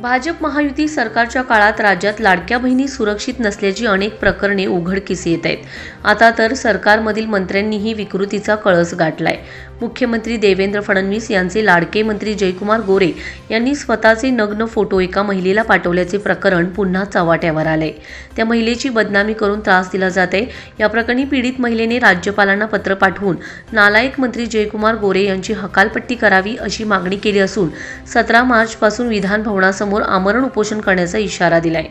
Bhajap Mahayuti सरकारच्या काळात राज्यात लाडक्या बहिणी सुरक्षित नसल्याची अनेक प्रकरणे उघडकीस येत आहेत. आता तर सरकारमधील मंत्र्यांनीही विकृतीचा कळस गाठलाय. मुख्यमंत्री देवेंद्र फडणवीस यांचे लाडके मंत्री जयकुमार गोरे यांनी स्वतःचे नग्न फोटो एका महिलेला पाठवल्याचे प्रकरण पुन्हा चव्हाट्यावर आले त्या महिलेची बदनामी करून त्रास दिला जाते या प्रकरणी पीडित महिलेने राज्यपालांना पत्र पाठवून नालायक मंत्री जयकुमार गोरे यांची हकालपट्टी करावी अशी मागणी केली असून सतरा मार्चपासून विधानभवनासमोर समोर आमरण उपोषण करण्याचा इशारा दिलाय.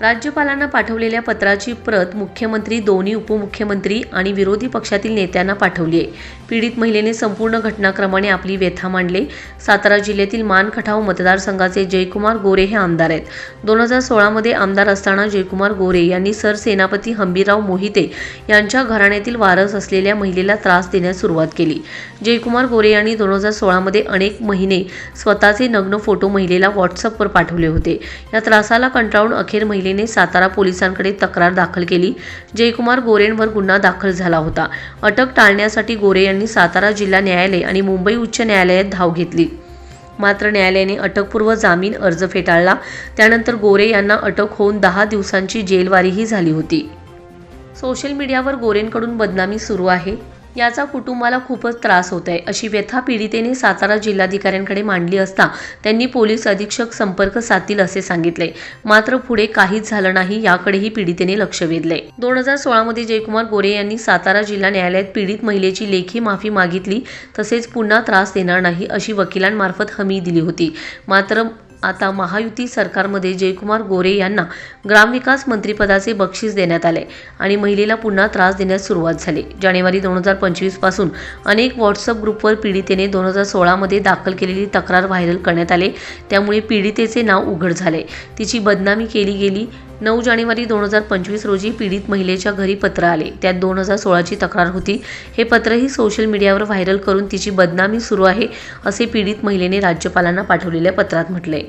राज्यपालांना पाठवलेल्या पत्राची प्रत मुख्यमंत्री दोन्ही उपमुख्यमंत्री आणि विरोधी पक्षातील नेत्यांना पाठवली आहे. पीडित महिलेने संपूर्ण घटनाक्रमाने आपली व्यथा मांडले. सातारा जिल्ह्यातील मानखटाव मतदारसंघाचे जयकुमार गोरे हे आमदार आहेत. दोन हजार सोळामध्ये आमदार असताना जयकुमार गोरे यांनी सरसेनापती हंबीरराव मोहिते यांच्या घराण्यातील वारस असलेल्या महिलेला त्रास देण्यास सुरुवात केली. जयकुमार गोरे यांनी दोन हजार सोळामध्ये अनेक महिने स्वतःचे नग्न फोटो महिलेला व्हॉट्सअपवर पाठवले होते. या त्रासाला कंटाळून अखेर महिलेने सातारा पोलिसांकडे तक्रार दाखल केली. जयकुमार गोरेंवर गुन्हा दाखल झाला होता. अटक टाळण्यासाठी गोरे यांनी सातारा जिल्हा न्यायालय आणि मुंबई उच्च न्यायालयात धाव घेतली. मात्र न्यायालयाने अटकपूर्व जामीन अर्ज फेटाळला. त्यानंतर गोरे यांना अटक होऊन दहा दिवसांची जेलवारीही झाली होती. सोशल मीडियावर गोरेंकडून बदनामी सुरू आहे. याचा कुटुंबाला खूपच त्रास होत आहे अशी व्यथा पीडितेने सातारा जिल्हाधिकाऱ्यांकडे मांडली असता त्यांनी पोलीस अधीक्षक संपर्क साधतील असे सांगितले. मात्र पुढे काहीच झालं नाही याकडेही पीडितेने लक्ष वेधले. दोन हजार सोळामध्ये जयकुमार गोरे यांनी सातारा जिल्हा न्यायालयात पीडित महिलेची लेखी माफी मागितली तसेच पुन्हा त्रास देणार नाही अशी वकिलांमार्फत हमी दिली होती. मात्र आता महायुती सरकारमध्ये जयकुमार गोरे यांना ग्रामविकास मंत्रिपदाचे बक्षीस देण्यात आले आणि महिलेला पुन्हा त्रास देण्यास सुरुवात झाली. जानेवारी दोन हजार पंचवीसपासून अनेक व्हॉट्सअप ग्रुपवर पीडितेने दोन हजार सोळामध्ये दाखल केलेली तक्रार व्हायरल करण्यात आले. त्यामुळे पीडितेचे नाव उघड झाले. तिची बदनामी केली गेली. नऊ जानेवारी दोन हजार पंचवीस रोजी पीडित महिलेच्या घरी पत्र आले. त्यात दोन हजार सोळाची तक्रार होती. हे पत्रही सोशल मीडियावर व्हायरल करून तिची बदनामी सुरू आहे असे पीडित महिलेने राज्यपालांना पाठवलेल्या पत्रात म्हटले.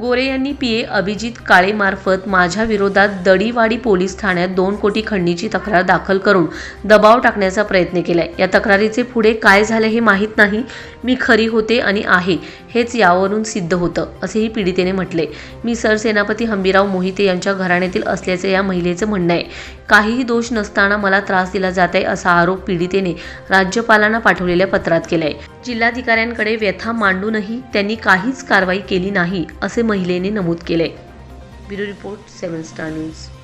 गोरे यांनी पी. ए. अभिजित काळेमार्फत माझ्या विरोधात दडीवाडी पोलीस ठाण्यात दोन कोटी खंडणीची तक्रार दाखल करून दबाव टाकण्याचा प्रयत्न केलाय. या तक्रारीचे पुढे काय झाले हे माहीत नाही. मी खरी होते आणि आहे हेच यावरून सिद्ध होतं असेही पीडितेने म्हटले. मी सरसेनापती हंबीराव मोहिते यांच्या घराण्यातील असल्याचे या महिलेचं म्हणणं आहे. काहीही दोष नसताना मला त्रास दिला जात आहे असा आरोप पीडितेने राज्यपालांना पाठवलेल्या पत्रात केलाय. जिल्हाधिकाऱ्यांकडे व्यथा मांडूनही त्यांनी काहीच कारवाई केली नाही असे महिलेने नमूद केले. Bureau report seven star news.